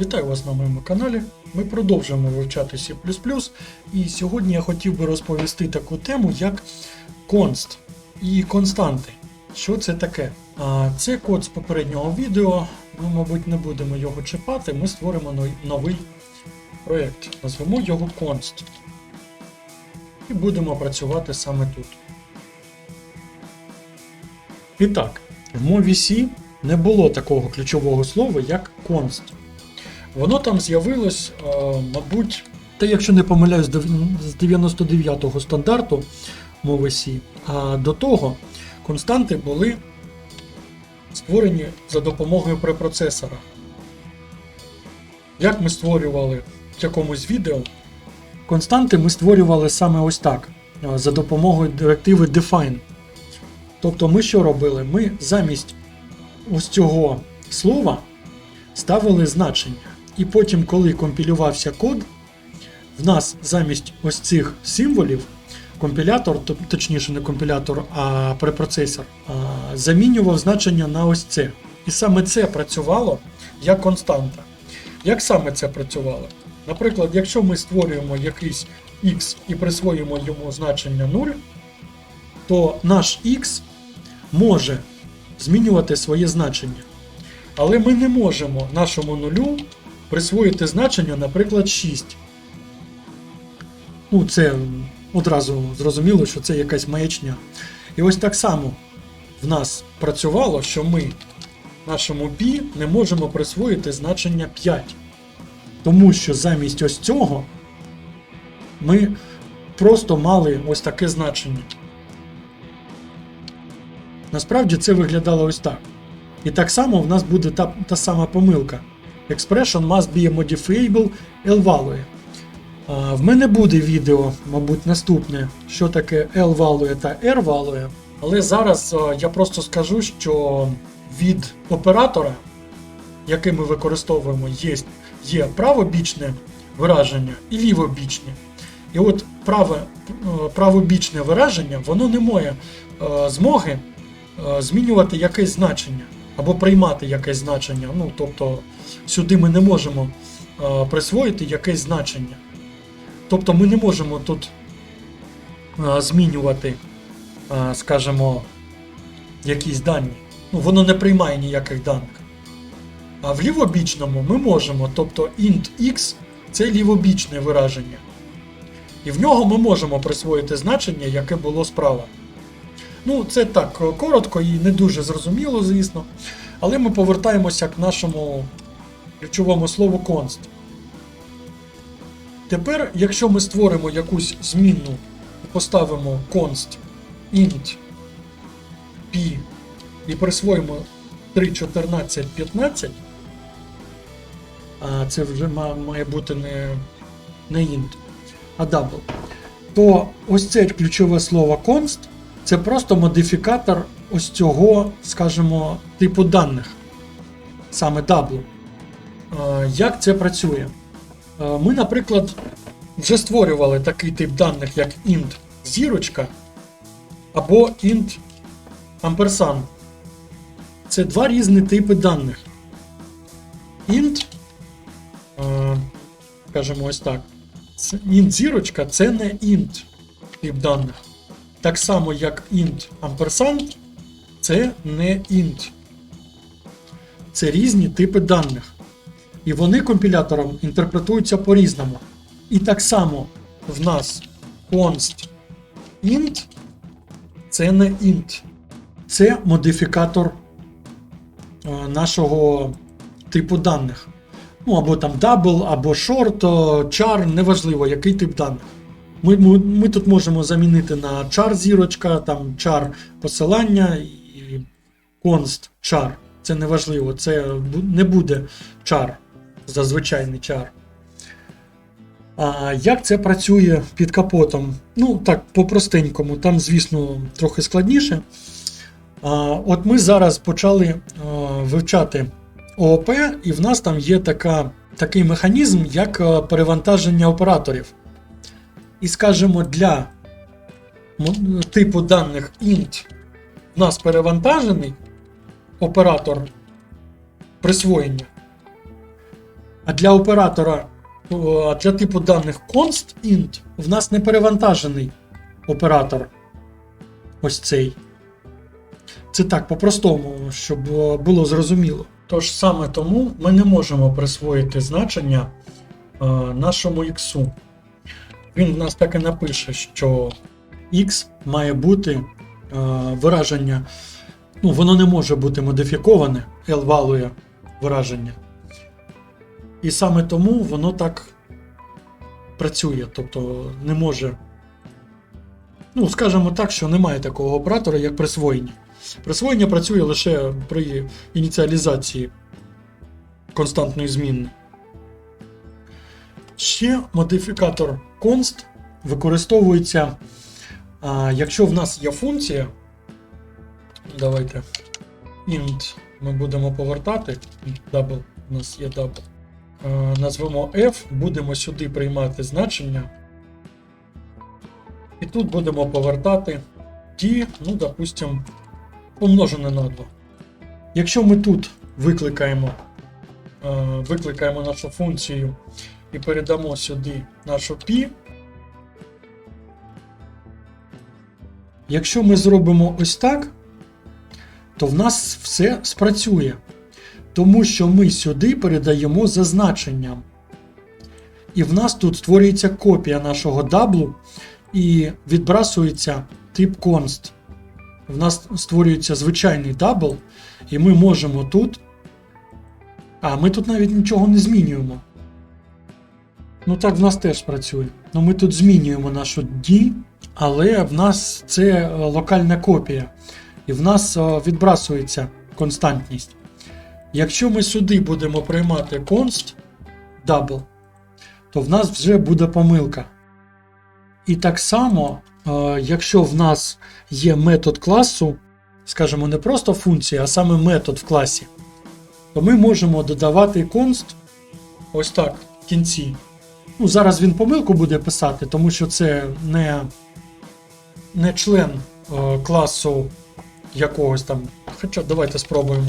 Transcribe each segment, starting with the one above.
Вітаю вас на моєму каналі. Ми продовжуємо вивчати C++, і сьогодні я хотів би розповісти таку тему, як конст і константи. Що це таке? Це код з попереднього відео. Ми, мабуть, не будемо його чіпати. Ми створимо новий проєкт. Назвемо його const. І будемо працювати саме тут. І так, в мові C не було такого ключового слова, як const. Воно там з'явилось, е, мабуть, та якщо не помиляюсь, з 99-го стандарту мови C. А до того константи були створені за допомогою препроцесора. Як ми створювали в якомусь відео, константи ми створювали саме ось так, е, за допомогою директиви define. Тобто ми що робили? Ми замість ось цього слова ставили значення. І потім, коли компілювався код, в нас замість ось цих символів компілятор, точніше не компілятор, а препроцесор, замінював значення на ось це. І саме це працювало як константа. Як саме це працювало? Наприклад, якщо ми створюємо якийсь x і присвоїмо йому значення 0, то наш x може змінювати своє значення. Але ми не можемо нашому нулю присвоїти значення, наприклад, 6. Ну, це одразу зрозуміло, що це якась маячня. І ось так само в нас працювало, що ми нашому π не можемо присвоїти значення 5. Тому що замість ось цього ми просто мали ось таке значення. Насправді це виглядало ось так. І так само в нас буде та, та сама помилка. Expression must be modifiable L value. В мене буде відео, мабуть, наступне, що таке L value та R value. Але зараз я просто скажу, що від оператора, який ми використовуємо, є, є правобічне вираження і лівобічне. І от праве, правобічне вираження, воно не має змоги змінювати якесь значення або приймати якесь значення. Ну, тобто сюди ми не можемо присвоїти якесь значення. Тобто ми не можемо тут змінювати, скажімо, якісь дані. Ну, воно не приймає ніяких даних. А в лівобічному ми можемо, тобто int x це лівобічне вираження. І в нього ми можемо присвоїти значення, яке було справа. Ну, це так е, коротко і не дуже зрозуміло, звісно. Але ми повертаємося к нашому ключовому слову const. Tепер, якщо ми створимо якусь змінну і поставимо const int p і присвоїмо 3, 14, 15, а це вже має бути не, не int, а double, то ось це ключове слово const це просто модифікатор ось цього, скажімо, типу даних, саме double. Е, Як це працює? Е, Ми, наприклад, вже створювали такий тип даних, як int зірочка або int ampersand. Це два різні типи даних. Int, е, скажімо ось так, int зірочка це не int тип даних. Так само, як int ampersand, це не int. Це різні типи даних. І вони компілятором інтерпретуються по-різному. І так само в нас const int це не int. Це модифікатор е, нашого типу даних. Ну, або там double, або short, char, неважливо, який тип даних. Ми, ми, ми тут можемо замінити на char зірочка, там char посилання і char. Це неважливо, це не буде char, зазвичайний char. А як це працює під капотом? Ну, так, по-простенькому, там, звісно, трохи складніше. А, от ми зараз почали а, вивчати ООП, і в нас там є така, такий механізм, як перевантаження операторів. І скажімо, для типу даних int в нас перевантажений оператор присвоєння. А для оператора, для типу даних const int в нас не перевантажений оператор. Ось цей. Це так, по-простому, щоб було зрозуміло. Тож саме тому ми не можемо присвоїти значення е, нашому іксу. Він в нас так і напише, що x має бути е, вираження. Ну, воно не може бути модифіковане, L валує вираження. І саме тому воно так працює. Тобто не може. Ну, скажімо так, що немає такого оператора, як присвоєння. Присвоєння працює лише при ініціалізації константної змінни. Ще модифікатор const використовується, а, якщо в нас є функція. Давайте int ми будемо повертати. Double, у нас є double. А, назвемо f, будемо сюди приймати значення. І тут будемо повертати t, ну, допустим, помножене на 2. Якщо ми тут викликаємо, е, викликаємо нашу функцію і передамо сюди нашу π, якщо ми зробимо ось так, то в нас все спрацює. Тому що ми сюди передаємо за значенням. І в нас тут створюється копія нашого даблу і відбрасується тип const. В нас створюється звичайний дабл, і ми можемо тут. А, ми тут навіть нічого не змінюємо. Ну так в нас теж працює. Ну ми тут змінюємо нашу D, але в нас це е, локальна копія. І в нас е, відбрасується константність. Якщо ми сюди будемо приймати const double, то в нас вже буде помилка. І так само, е, якщо в нас є метод класу, скажімо, не просто функція, а саме метод в класі, то ми можемо додавати const ось так в кінці. Ну, зараз він помилку буде писати, тому що це не, не член е, класу якогось там. Хоча давайте спробуємо.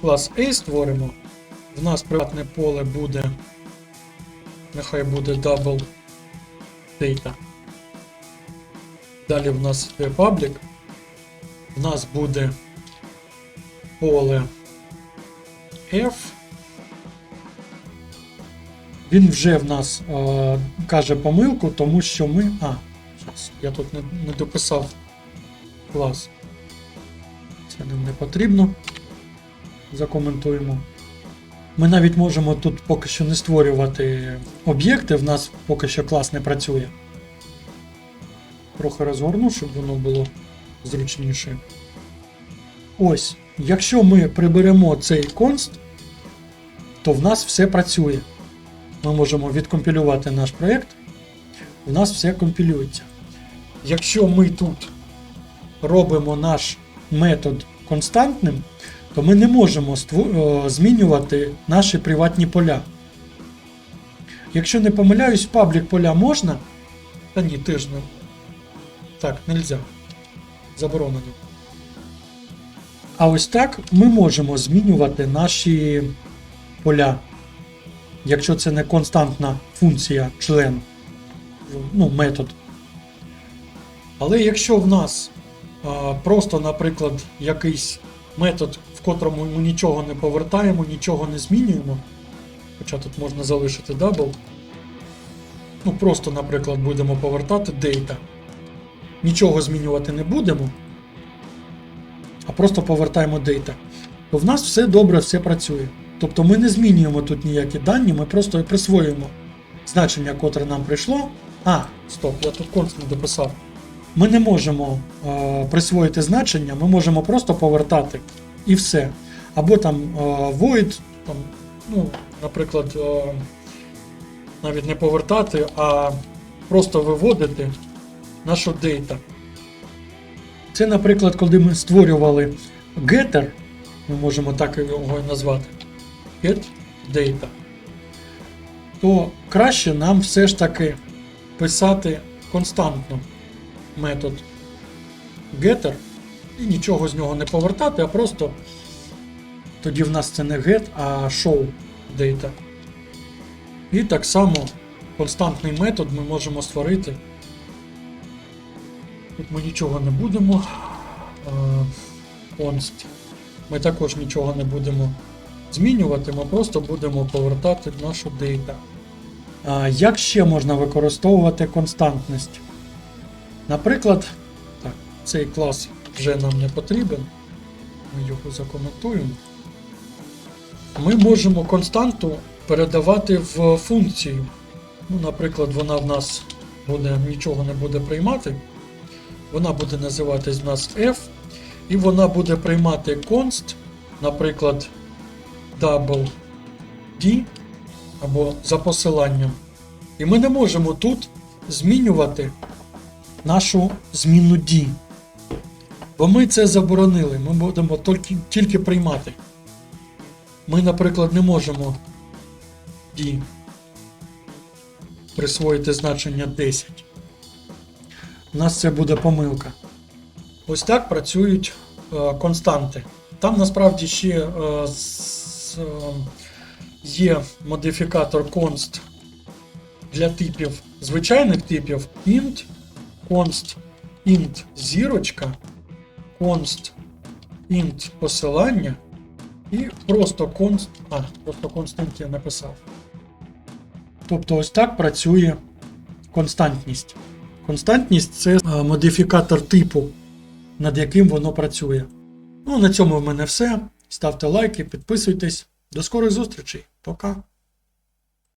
Клас A створимо. В нас приватне поле буде. Нехай буде double data. Далі в нас є public. В нас буде поле F. Він вже в нас е, каже помилку, тому що ми. А, щас, я тут не, не дописав клас. Це нам не потрібно. Закоментуємо. Ми навіть можемо тут поки що не створювати об'єкти, в нас поки що клас не працює. Трохи розгорну, щоб воно було зручніше. Ось, якщо ми приберемо цей конст, то в нас все працює. Ми можемо відкомпілювати наш проєкт, у нас все компілюється. Якщо ми тут робимо наш метод константним, то ми не можемо е, змінювати наші приватні поля. Якщо не помиляюсь, паблік поля можна. Та ні, теж не. Так, нельзя. Заборонено. А ось так ми можемо змінювати наші поля. Якщо це не константна функція член, ну, метод. Але якщо в нас а, просто, наприклад, якийсь метод, в котрому ми нічого не повертаємо, нічого не змінюємо, хоча тут можна залишити double, ну просто, наприклад, будемо повертати data. Нічого змінювати не будемо, а просто повертаємо data, то в нас все добре, все працює. Тобто ми не змінюємо тут ніякі дані, ми просто присвоюємо значення, котре нам прийшло. А, стоп, я тут конст не дописав. Ми не можемо е, присвоїти значення, ми можемо просто повертати і все. Або там е, void, там, ну, наприклад, е, навіть не повертати, а просто виводити нашу data. Це, наприклад, коли ми створювали getter, ми можемо так його назвати get data, то краще нам все ж таки писати константно метод getter і нічого з нього не повертати, а просто тоді в нас це не get, а show data. І так само константний метод ми можемо створити. Тут ми нічого не будемо. Const. Ми також нічого не будемо змінювати, ми просто будемо повертати нашу дейта. Як ще можна використовувати константність? Наприклад, так, цей клас вже нам не потрібен. Ми його закоментуємо. Ми можемо константу передавати в функцію. Ну, наприклад, вона в нас буде, нічого не буде приймати. Вона буде називатись в нас f, і вона буде приймати const, наприклад, double d або за посиланням. І ми не можемо тут змінювати нашу зміну d. Бо ми це заборонили, ми будемо тільки, тільки приймати. Ми, наприклад, не можемо d присвоїти значення 10. У нас це буде помилка. Ось так працюють е, константи. Там насправді ще е, є модифікатор const для типів звичайних типів int, const int зірочка, const int посилання і просто const. А, просто constant я написав. Тобто ось так працює константність. Константність це е, модифікатор типу, над яким воно працює. Ну, на цьому в мене все. Ставте лайки, підписуйтесь. До скорих зустрічей. Пока.